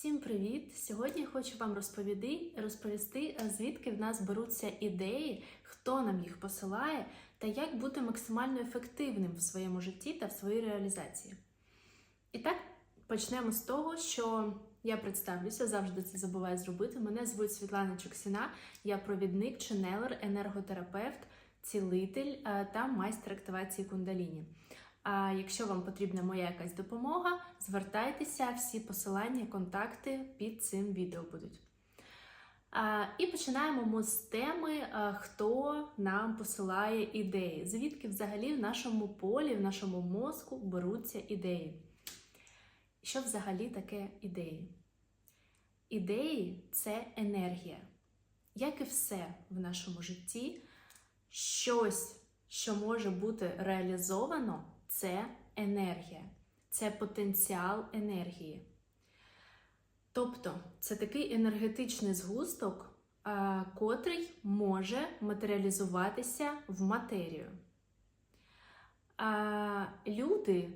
Всім привіт! Сьогодні я хочу вам розповіди, розповісти, звідки в нас беруться ідеї, хто нам їх посилає, та як бути максимально ефективним в своєму житті та в своїй реалізації. І так, почнемо з того, що я представлюся, завжди це забуваю зробити. Мене звуть Світлана Чуксіна, я провідник, ченелер, енерготерапевт, цілитель е, та майстер активації кундаліні. А якщо вам потрібна моя якась допомога, звертайтеся, всі посилання, контакти під цим відео будуть. А, і починаємо ми з теми, а, хто нам посилає ідеї. Звідки взагалі в нашому полі, в нашому мозку беруться ідеї? Що взагалі таке ідеї? Ідеї це енергія. Як і все в нашому житті, щось, що може бути реалізовано, це енергія, це потенціал енергії. Тобто це такий енергетичний згусток, котрий може матеріалізуватися в матерію. Люди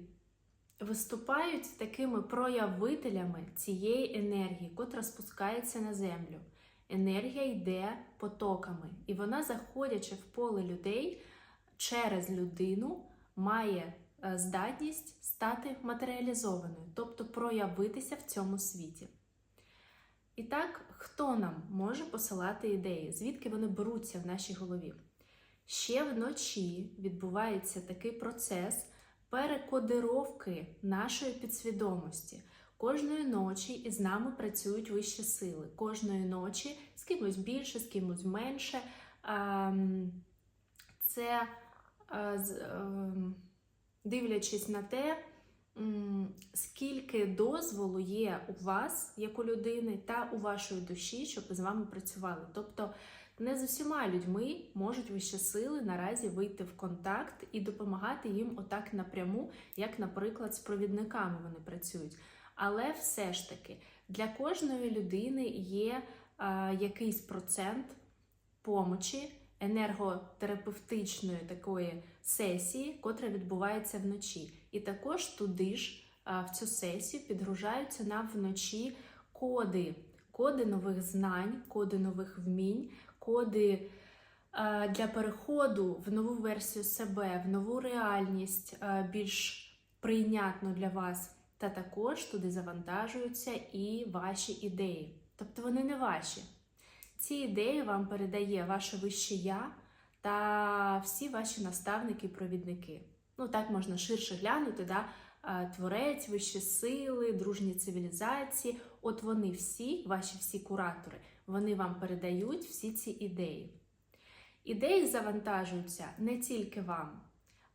виступають такими проявителями цієї енергії, котра спускається на землю. Енергія йде потоками, і вона, заходячи в поле людей через людину, має е, здатність стати матеріалізованою, тобто проявитися в цьому світі. І так, хто нам може посилати ідеї, звідки вони беруться в нашій голові? Ще вночі відбувається такий процес перекодировки нашої підсвідомості. Кожної ночі із нами працюють вищі сили. Кожної ночі з кимось більше, з кимось менше. Ем, Це е, ем, дивлячись на те, скільки дозволу є у вас, як у людини, та у вашої душі, щоб з вами працювали. Тобто не з усіма людьми можуть вищі сили наразі вийти в контакт і допомагати їм отак напряму, як, наприклад, з провідниками вони працюють. Але все ж таки для кожної людини є а, якийсь процент помочі енерготерапевтичної такої сесії, котра відбувається вночі. І також туди ж в цю сесію підгружаються нам вночі коди, коди нових знань, коди нових вмінь, коди для переходу в нову версію себе, в нову реальність, більш прийнятну для вас. Та також туди завантажуються і ваші ідеї. Тобто вони не ваші. Ці ідеї вам передає ваше вище я та всі ваші наставники і провідники. Ну, так можна ширше глянути, да? Творець, вищі сили, дружні цивілізації. От вони всі, ваші всі куратори, вони вам передають всі ці ідеї. Ідеї завантажуються не тільки вам,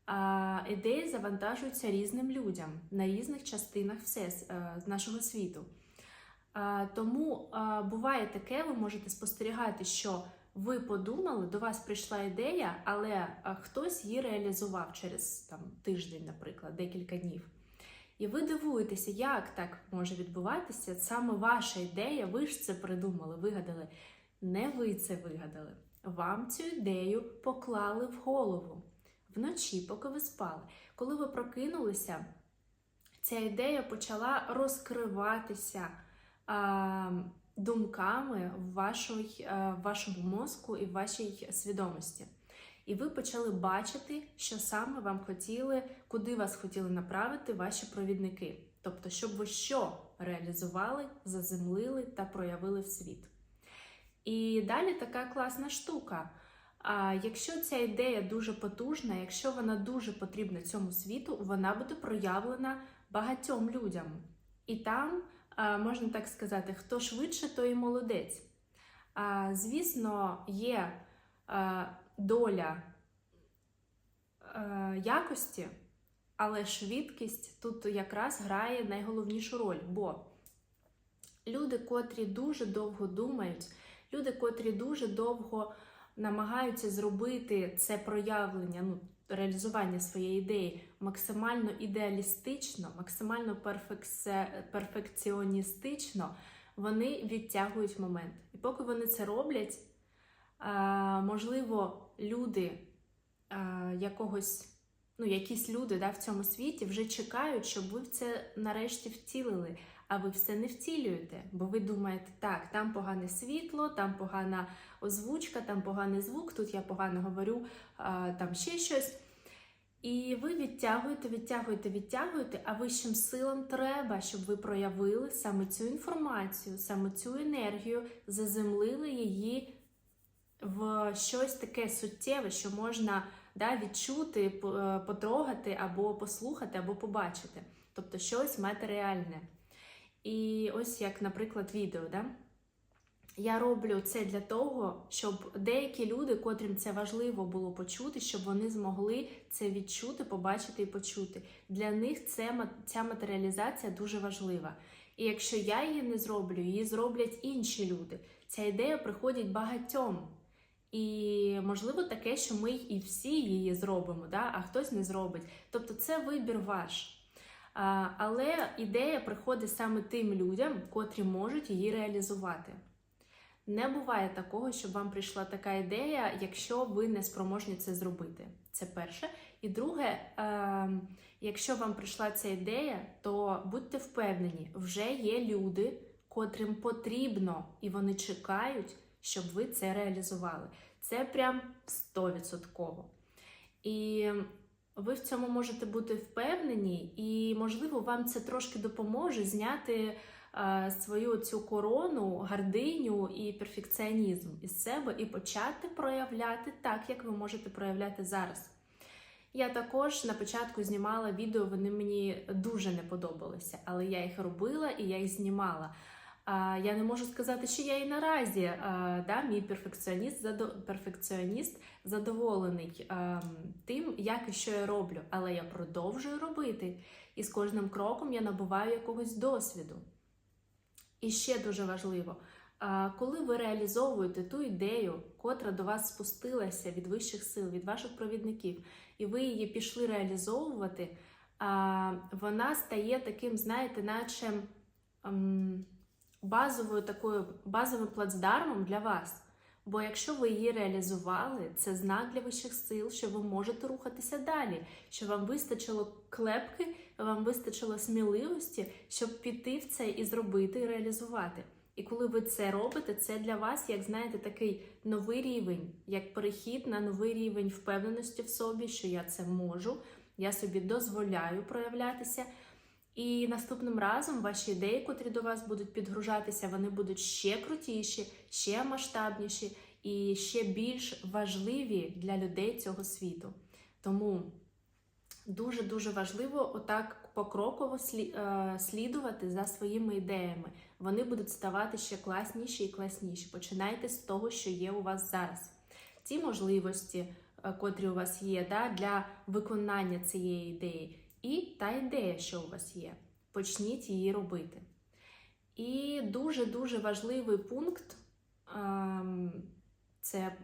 а ідеї завантажуються різним людям на різних частинах все, е, нашого світу. А, Тому буває таке, ви можете спостерігати, що ви подумали, до вас прийшла ідея, але хтось її реалізував через там, тиждень, наприклад, декілька днів. І ви дивуєтеся, як так може відбуватися? Саме ваша ідея, ви ж це придумали, вигадали. Не ви це вигадали. Вам цю ідею поклали в голову вночі, поки ви спали. Коли ви прокинулися, ця ідея почала розкриватися думками в, вашій, в вашому мозку і в вашій свідомості. І ви почали бачити, що саме вам хотіли, куди вас хотіли направити ваші провідники. Тобто, щоб ви що реалізували, заземлили та проявили в світ. І далі така класна штука. А якщо ця ідея дуже потужна, якщо вона дуже потрібна цьому світу, вона буде проявлена багатьом людям. І там, можна так сказати, хто швидше, той і молодець. Звісно, є доля якості, але швидкість тут якраз грає найголовнішу роль, бо люди, котрі дуже довго думають, люди, котрі дуже довго намагаються зробити це проявлення, ну, реалізування своєї ідеї максимально ідеалістично, максимально перфекціоністично, вони відтягують момент. І поки вони це роблять, можливо, люди якогось, ну, якісь люди да, в цьому світі вже чекають, щоб ви це нарешті втілили. А ви все не втілюєте, бо ви думаєте, так, там погане світло, там погана озвучка, там поганий звук, тут я погано говорю, там ще щось. І ви відтягуєте, відтягуєте, відтягуєте, а вищим силам треба, щоб ви проявили саме цю інформацію, саме цю енергію, заземлили її в щось таке суттєве, що можна да, відчути, е, потрогати, або послухати, або побачити. Тобто щось матеріальне. І ось як, наприклад, відео. Да? Я роблю це для того, щоб деякі люди, котрим це важливо було почути, щоб вони змогли це відчути, побачити і почути. Для них це, ця матеріалізація дуже важлива. І якщо я її не зроблю, її зроблять інші люди. Ця ідея приходить багатьом. І можливо таке, що ми і всі її зробимо, да? а хтось не зробить. Тобто це вибір ваш. Але ідея приходить саме тим людям, котрі можуть її реалізувати. Не буває такого, щоб вам прийшла така ідея, якщо ви не спроможні це зробити. Це перше. І друге, е, якщо вам прийшла ця ідея, то будьте впевнені, вже є люди, котрим потрібно, і вони чекають, щоб ви це реалізували. Це прям 100%. І ви в цьому можете бути впевнені, і, можливо, вам це трошки допоможе зняти е, свою цю корону, гординю і перфекціонізм із себе і почати проявляти так, як ви можете проявляти зараз. Я також на початку знімала відео, вони мені дуже не подобалися, але я їх робила і я їх знімала. Я не можу сказати, що я і наразі да, мій перфекціоніст, перфекціоніст задоволений тим, як і що я роблю, але я продовжую робити, і з кожним кроком я набуваю якогось досвіду. І ще дуже важливо, коли ви реалізовуєте ту ідею, котра до вас спустилася від вищих сил, від ваших провідників, і ви її пішли реалізовувати, вона стає таким, знаєте, наче базовою такою базовим плацдармом для вас. Бо якщо ви її реалізували, це знак для вищих сил, що ви можете рухатися далі, що вам вистачило клепки, вам вистачило сміливості, щоб піти в це і зробити, і реалізувати. І коли ви це робите, це для вас, як знаєте, такий новий рівень, як перехід на новий рівень впевненості в собі, що я це можу, я собі дозволяю проявлятися. І наступним разом ваші ідеї, котрі до вас будуть підгружатися, вони будуть ще крутіші, ще масштабніші і ще більш важливі для людей цього світу. Тому дуже дуже важливо отак покроково е, слідувати за своїми ідеями. Вони будуть ставати ще класніші і класніші. Починайте з того, що є у вас зараз. Ті можливості, е, котрі у вас є, да, для виконання цієї ідеї, і та ідея, що у вас є. Почніть її робити. І дуже-дуже важливий пункт ем, це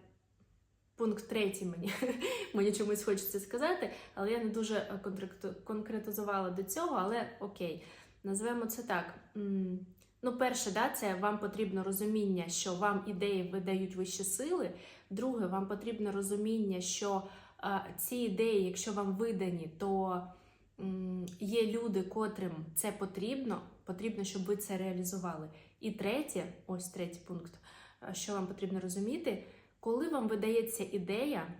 пункт третій мені, мені чомусь хочеться сказати, але я не дуже е, конкретизувала до цього, але окей, назвемо це так. Ну, перше, да, це вам потрібно розуміння, що вам ідеї видають вищі сили. Друге, вам потрібно розуміння, що е, ці ідеї, якщо вам видані, то є люди, котрим це потрібно, потрібно, щоб ви це реалізували. І третє, ось третій пункт, е, що вам потрібно розуміти, коли вам видається ідея,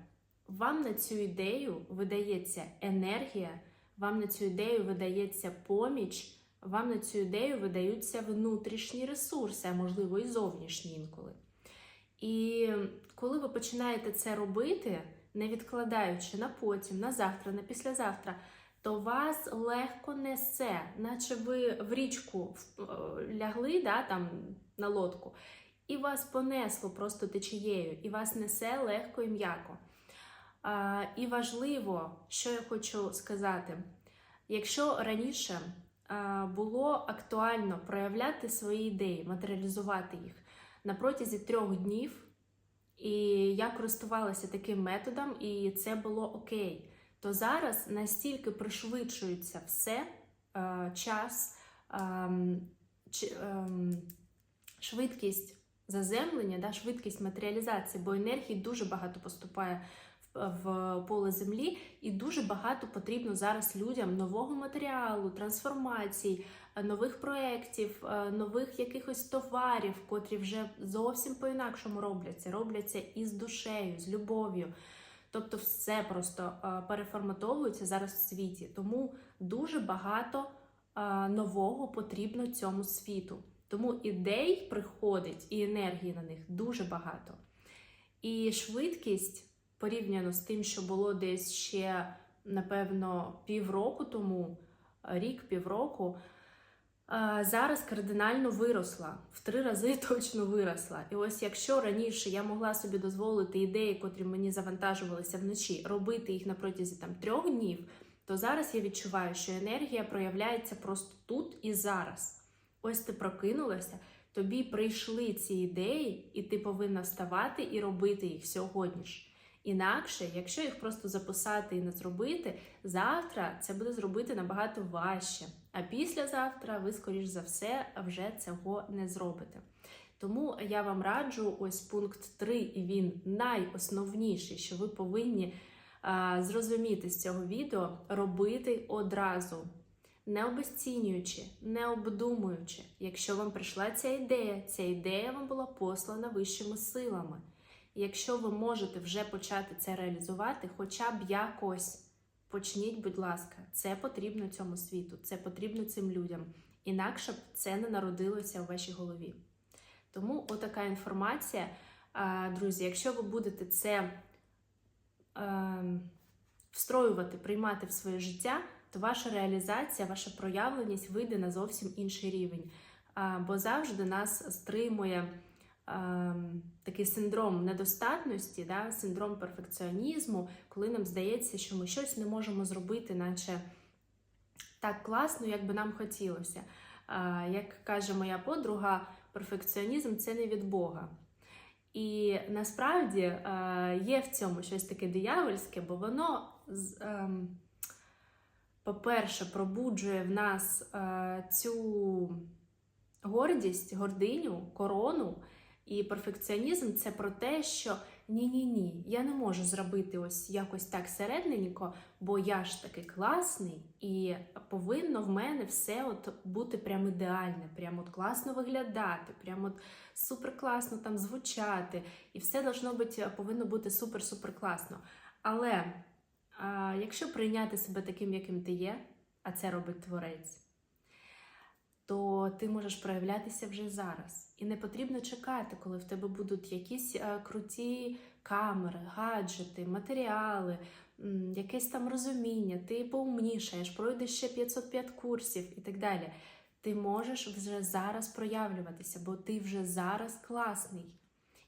вам на цю ідею видається енергія, вам на цю ідею видається поміч, вам на цю ідею видаються внутрішні ресурси, а можливо і зовнішні інколи. І коли ви починаєте це робити, не відкладаючи на потім, на завтра, на післязавтра, то вас легко несе, наче ви в річку е, лягли да, там, на лодку, і вас понесло просто течією, і вас несе легко і м'яко. І важливо, що я хочу сказати, якщо раніше а, було актуально проявляти свої ідеї, матеріалізувати їх на протязі трьох днів, і я користувалася таким методом, і це було окей. То зараз настільки пришвидшується все, е, час, чи- ем, швидкість заземлення, да, швидкість матеріалізації, бо енергії дуже багато поступає в поле землі, і дуже багато потрібно зараз людям нового матеріалу, трансформацій, е, нових проєктів, е, нових якихось товарів, котрі вже зовсім по-інакшому робляться. Робляться із душею, з любов'ю. Тобто все просто е, переформатовується зараз в світі. Тому дуже багато е, нового потрібно цьому світу. Тому ідей приходить і енергії на них дуже багато. І швидкість порівняно з тим, що було десь ще, напевно, півроку тому, рік, півроку, а, зараз кардинально виросла, в три рази точно виросла. І ось якщо раніше я могла собі дозволити ідеї, котрі мені завантажувалися вночі, робити їх на протязі там трьох днів, то зараз я відчуваю, що енергія проявляється просто тут і зараз. Ось ти прокинулася, тобі прийшли ці ідеї, і ти повинна вставати і робити їх сьогодні ж. Інакше, якщо їх просто записати і не зробити, завтра це буде зробити набагато важче. А післязавтра ви, скоріш за все, вже цього не зробите. Тому я вам раджу ось пункт 3, і він найосновніший, що ви повинні а, зрозуміти з цього відео, робити одразу не обесцінюючи, не обдумуючи, якщо вам прийшла ця ідея, ця ідея вам була послана вищими силами. І Якщо ви можете вже почати це реалізувати, хоча б якось почніть, будь ласка, це потрібно цьому світу, це потрібно цим людям. Інакше б це не народилося у вашій голові. Тому отака інформація, друзі, якщо ви будете це е, встроювати, приймати в своє життя, то ваша реалізація, ваша проявленість вийде на зовсім інший рівень. Бо завжди нас стримує такий синдром недостатності, да, синдром перфекціонізму, коли нам здається, що ми щось не можемо зробити, наче так класно, як би нам хотілося. Як каже моя подруга, перфекціонізм це не від Бога. І насправді е, є в цьому щось таке диявольське, бо воно, ем, по-перше, пробуджує в нас е, цю гордість, гординю, корону. І перфекціонізм це про те, що ні-ні ні, я не можу зробити ось якось так середненько, бо я ж таки класний, і повинно в мене все от бути прям ідеальне, прям от класно виглядати, прям от супер класно там звучати, і все должно бути, повинно бути супер-супер класно. Але а, якщо прийняти себе таким, яким ти є, а це робить творець, то ти можеш проявлятися вже зараз. І не потрібно чекати, коли в тебе будуть якісь е, круті камери, гаджети, матеріали, якесь там розуміння, ти поумнішаєш, пройдеш ще 505 курсів і так далі. Ти можеш вже зараз проявлюватися, бо ти вже зараз класний.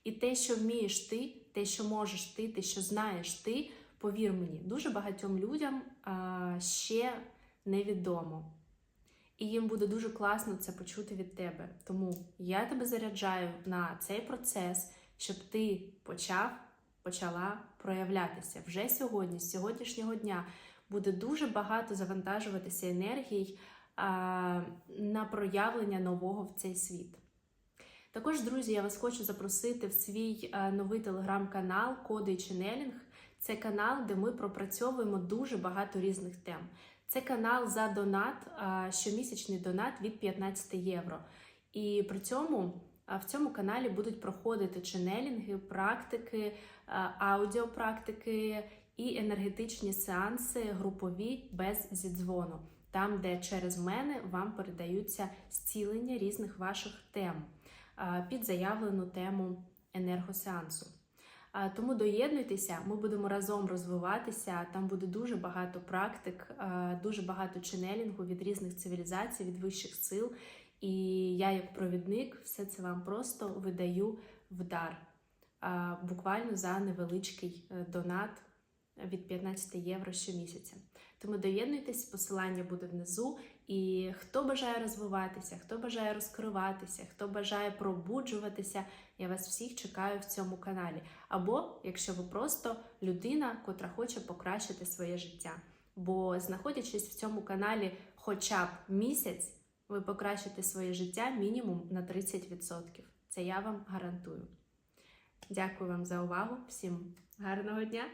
І те, що вмієш ти, те, що можеш ти, те, що знаєш ти, повір мені, дуже багатьом людям а, ще невідомо. І їм буде дуже класно це почути від тебе. Тому я тебе заряджаю на цей процес, щоб ти почав, почала проявлятися вже сьогодні, з сьогоднішнього дня. Буде дуже багато завантажуватися енергій а, на проявлення нового в цей світ. Також, друзі, я вас хочу запросити в свій е, новий телеграм-канал Коди Ченелінг. Це канал, де ми пропрацьовуємо дуже багато різних тем. Це канал за донат, щомісячний донат від 15 євро. І при цьому в цьому каналі будуть проходити ченелінги, практики, аудіопрактики і енергетичні сеанси групові без зідзвону, там, де через мене вам передаються зцілення різних ваших тем під заявлену тему енергосеансу. Тому доєднуйтеся, ми будемо разом розвиватися. Там буде дуже багато практик, дуже багато ченелінгу від різних цивілізацій, від вищих сил. І я, як провідник, все це вам просто видаю в дар. Буквально за невеличкий е, донат від 15 євро щомісяця. Тому доєднуйтесь, посилання буде внизу. І хто бажає розвиватися, хто бажає розкриватися, хто бажає пробуджуватися, я вас всіх чекаю в цьому каналі. Або якщо ви просто людина, котра хоче покращити своє життя. Бо знаходячись в цьому каналі хоча б місяць, ви покращите своє життя мінімум на 30%. Це я вам гарантую. Дякую вам за увагу. Всім гарного дня!